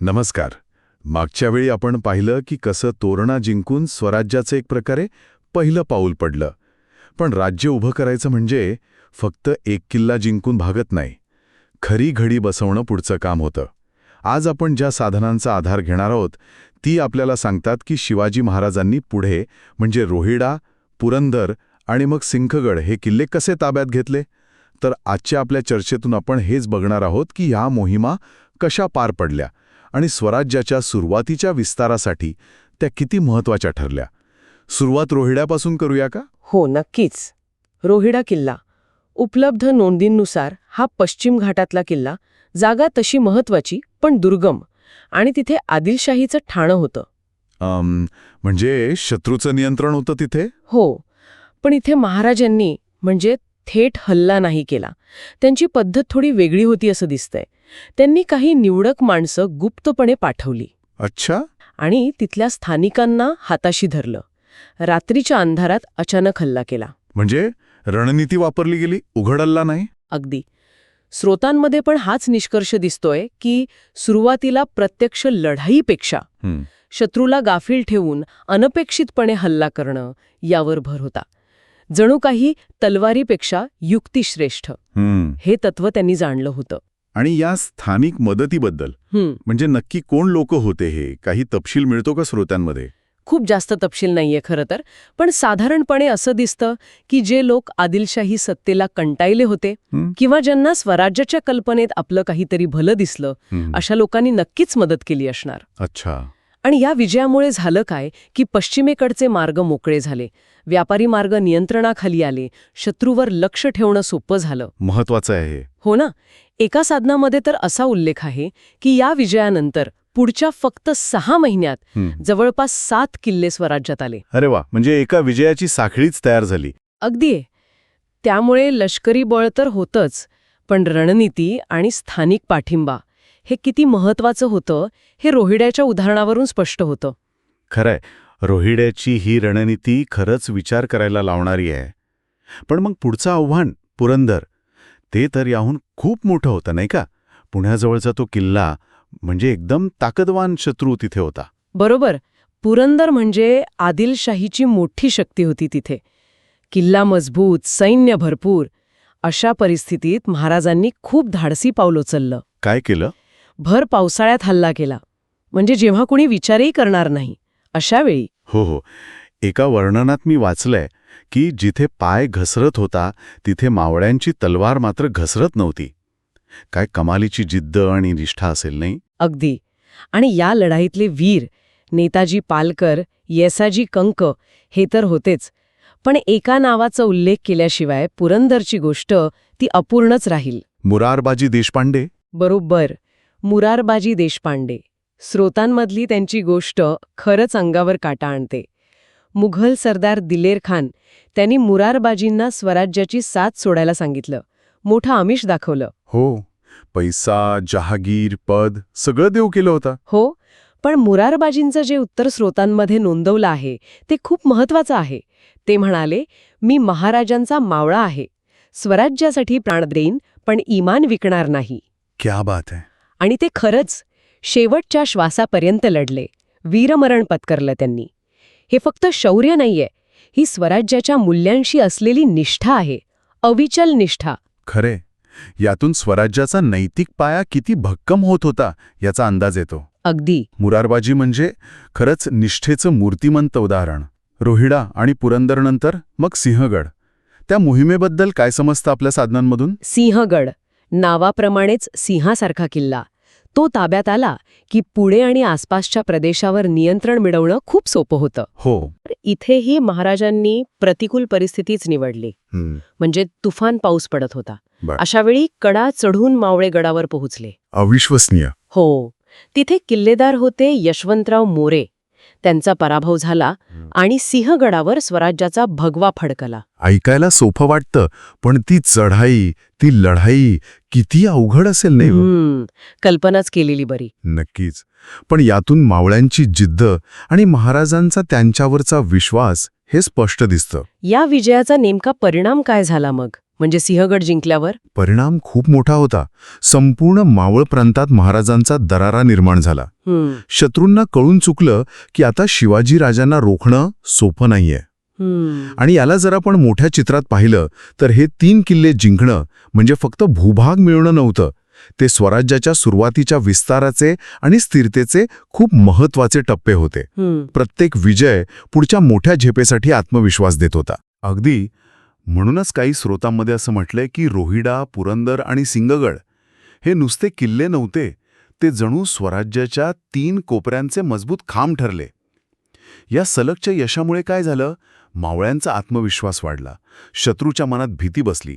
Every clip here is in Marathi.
नमस्कार. मागच्या वेळी आपण पाहिलं की कसं तोरणा जिंकून स्वराज्याचं एक प्रकारे पहिलं पाऊल पडलं. पण राज्य उभं करायचं म्हणजे फक्त एक किल्ला जिंकून भागत नाही. खरी घडी बसवणं पुढचं काम होतं. आज आपण ज्या साधनांचा आधार घेणार आहोत ती आपल्याला सांगतात की शिवाजी महाराजांनी पुढे म्हणजे रोहिडा पुरंदर आणि मग सिंखगड हे किल्ले कसे ताब्यात घेतले? तर आजच्या आपल्या चर्चेतून आपण हेच बघणार आहोत की ह्या मोहिमा कशा पार पडल्या? आणि स्वराज्याच्या सुरुवातीच्या विस्तारासाठी त्या किती महत्त्वाच्या ठरल्या. सुरुवात रोहिड्यापासून करूया का? हो नक्कीच. रोहिडा किल्ला. उपलब्ध नोंदींनुसार हा पश्चिम घाटातला किल्ला जागा तशी महत्वाची पण दुर्गम आणि तिथे आदिलशाहीचं ठाणं होतं. म्हणजे शत्रूचं नियंत्रण होतं तिथे? हो पण इथे महाराजांनी म्हणजे थेट हल्ला नाही केला. त्यांची पद्धत थोडी वेगळी होती असं दिसतंय. त्यांनी काही निवडक माणसं गुप्तपणे पाठवली. अच्छा. आणि तिथल्या स्थानिकांना हाताशी धरलं. रात्रीच्या अंधारात अचानक हल्ला केला. म्हणजे रणनीती वापरली गेली उघडल्ला नाही? अगदी. स्रोतांमध्ये पण हाच निष्कर्ष दिसतोय की सुरुवातीला प्रत्यक्ष लढाईपेक्षा शत्रूला गाफील ठेवून अनपेक्षितपणे हल्ला करणं यावर भर होता. जणू काही तलवारीपेक्षा युक्ती श्रेष्ठ हं. तत्व त्यांनी जाणलं होतं. आणि या स्थानिक मदतीबद्दल म्हणजे नक्की कोण लोक होते हे? काही तपशील मिळतो का श्रोत्यांमध्ये खूप जास्त तपशील नाहीये खरं तर पण साधारणपणे असं दिसतं की जे लोक आदिलशाही सत्तेला कंटाळले होते किंवा ज्यांना स्वराज्याच्या कल्पनेत आपलं काहीतरी भलं दिसलं. अशा लोकांनी नक्कीच मदत केली असणार. अच्छा. आणि या विजयामुळे झालं काय की पश्चिमेकडचे मार्ग मोकळे झाले. व्यापारी मार्ग नियंत्रणाखाली आले. शत्रूवर लक्ष ठेवणं सोपं झालं. महत्वाचं आहे. हे. हो ना? एका साधनामध्ये तर असा उल्लेख आहे की या विजयानंतर पुढच्या फक्त सहा महिन्यात. जवळपास सात किल्ले स्वराज्यात आले. अरे वा! म्हणजे एका विजयाची साखळीच तयार झाली. अगदी. त्यामुळे लष्करी बळ तर होतंच पण रणनीती आणि स्थानिक पाठिंबा हे किती महत्वाचं होतं हे रोहिड्याच्या उदाहरणावरून स्पष्ट होतं. खरंय. रोहिड्याची ही रणनीती खरंच विचार करायला लावणारी आहे. पण मग पुढचं आव्हान पुरंदर ते तर याहून खूप मोठं होतं नाही का? पुण्याजवळचा तो किल्ला म्हणजे एकदम ताकदवान शत्रू तिथे होता. बरोबर. पुरंदर म्हणजे आदिलशाहीची मोठी शक्ती होती तिथे. किल्ला मजबूत सैन्य भरपूर. अशा परिस्थितीत महाराजांनी खूप धाडसी पाऊल उचललं. काय केलं? भर पावसाळ्यात हल्ला केला. म्हणजे जेव्हा कुणी विचारही करणार नाही. अशा वेळी हो हो. एका वर्णनात मी वाचलंय की जिथे पाय घसरत होता तिथे मावळ्यांची तलवार मात्र घसरत नव्हती. काय कमालीची जिद्द आणि निष्ठा असेल नाही? अगदी. आणि या लढाईतले वीर नेताजी पालकर येसाजी कंक हे तर होतेच. पण एका नावाचा उल्लेख केल्याशिवाय पुरंदरची गोष्ट ती अपूर्णच राहील. मुरारबाजी देशपांडे? बरोबर. मुरारबाजी देशपांडे. स्रोतांमधली त्यांची गोष्ट खरंच अंगावर काटा आणते. मुघल सरदार दिलेर खान त्यांनी मुरारबाजींना स्वराज्याची साथ सोडायला सांगितलं. मोठं आमिष दाखवलं. हो पैसा जहागीर पद सगळं देऊ केलं होतं. हो पण मुरारबाजींचं जे उत्तर स्रोतांमध्ये नोंदवलं आहे ते खूप महत्वाचं आहे. ते म्हणाले मी महाराजांचा मावळा आहे. स्वराज्यासाठी प्राण देईन पण इमान विकणार नाही. क्या बात आहे आणि ते खरंच शेवटच्या श्वासापर्यंत लढले. वीरमरण पत्करलं त्यांनी. हे फक्त शौर्य नाहीये ही स्वराज्याच्या मूल्यांशी असलेली निष्ठा आहे अविचल निष्ठा. खरे. यातून स्वराज्याचा नैतिक पाया किती भक्कम होत होता याचा अंदाज येतो. अगदी. मुरारबाजी म्हणजे खरंच निष्ठेचं मूर्तिमंत उदाहरण. रोहिडा आणि पुरंदरनंतर मग सिंहगड. त्या मोहिमेबद्दल काय समजतं आपल्या साधनांमधून? सिंहगड. नावाप्रमाणेच सिंहासारखा किल्ला. तो ताब्यात आला की पुणे आणि आसपासच्या प्रदेशावर नियंत्रण मिळवणं खूप सोपं होतं. हो. इथेही महाराजांनी प्रतिकूल परिस्थितीच निवडली. म्हणजे तुफान पाऊस पडत होता. बर. अशावेळी कडा चढून मावळे गडावर पोहोचले. अविश्वसनीय. हो. तिथे किल्लेदार होते यशवंतराव मोरे. त्यांचा पराभव झाला आणि सिंहगडावर स्वराज्याचा भगवा फडकला. ऐकायला सोपं वाटतं पण ती चढाई ती लढाई किती अवघड असेल नाही हो? हम्म, कल्पनाच केलेली बरी. नक्कीच. पण यातून मावळ्यांची जिद्द आणि महाराजांचा त्यांच्यावरचा विश्वास हे स्पष्ट दिसतं. या विजयाचा नेमका परिणाम काय झाला मग? म्हणजे सिंहगड जिंकल्यावर? परिणाम खूप मोठा होता. संपूर्ण मावळ प्रांतात महाराजांचा दरारा निर्माण झाला. शत्रूंना कळून चुकलं की आता शिवाजी राजांना रोखणं सोपं नाहीये. आणि याला जर आपण मोठ्या चित्रात पाहिलं तर हे तीन किल्ले जिंकणं म्हणजे फक्त भूभाग मिळवणं नव्हतं. ते स्वराज्याच्या सुरुवातीच्या विस्ताराचे आणि स्थिरतेचे खूप महत्त्वाचे टप्पे होते. प्रत्येक विजय पुढच्या मोठ्या झेपेसाठी आत्मविश्वास देत होता. अगदी म्हणूनच काही स्रोतांमध्ये असं म्हटलंय की रोहिडा पुरंदर आणि सिंगगड हे नुसते किल्ले नव्हते ते जणू स्वराज्याच्या तीन कोपऱ्यांचे मजबूत खांब ठरले. या सलगच्या यशामुळे काय झालं? मावळ्यांचा आत्मविश्वास वाढला शत्रूच्या मनात भीती बसली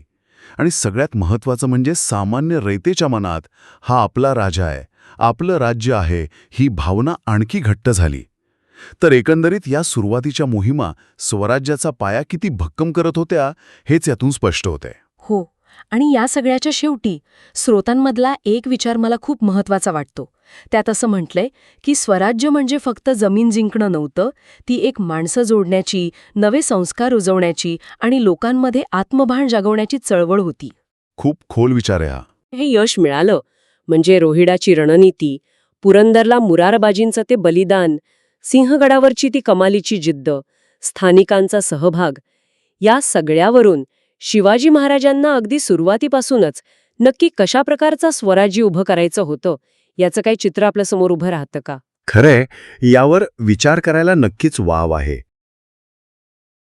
आणि सगळ्यात महत्त्वाचं म्हणजे सामान्य रयतेच्या मनात हा आपला राजा आहे आपलं राज्य आहे ही भावना आणखी घट्ट झाली. तर एकंदरीत या सुरुवातीच्या मोहिमा स्वराज्याचा पाया किती भक्कम करत होत्या हेच यातून स्पष्ट होते हो आणि या सगळ्याच्या शेवटी स्रोतांमधला एक विचार मला खूप महत्त्वाचा वाटतो. त्यात असं म्हटलंय की स्वराज्य म्हणजे फक्त जमीन जिंकणं नव्हतं ती एक माणसं जोडण्याची नवे संस्कार रुजवण्याची आणि लोकांमध्ये आत्मभान जागवण्याची चळवळ होती. खूप खोल विचार आहे हा. हे यश मिळालं म्हणजे रोहिडाची रणनीती पुरंदरला मुरारबाजींचं ते बलिदान सिंहगडावरची ती कमालीची जिद्द स्थानिकांचा सहभाग या सगळ्यावरून शिवाजी महाराजांना अगदी सुरुवातीपासूनच नक्की कशा प्रकारचा स्वराज्य उभं करायचं होतं याचं काही चित्र आपल्यासमोर उभं राहतं का? खरंय यावर विचार करायला नक्कीच वाव आहे.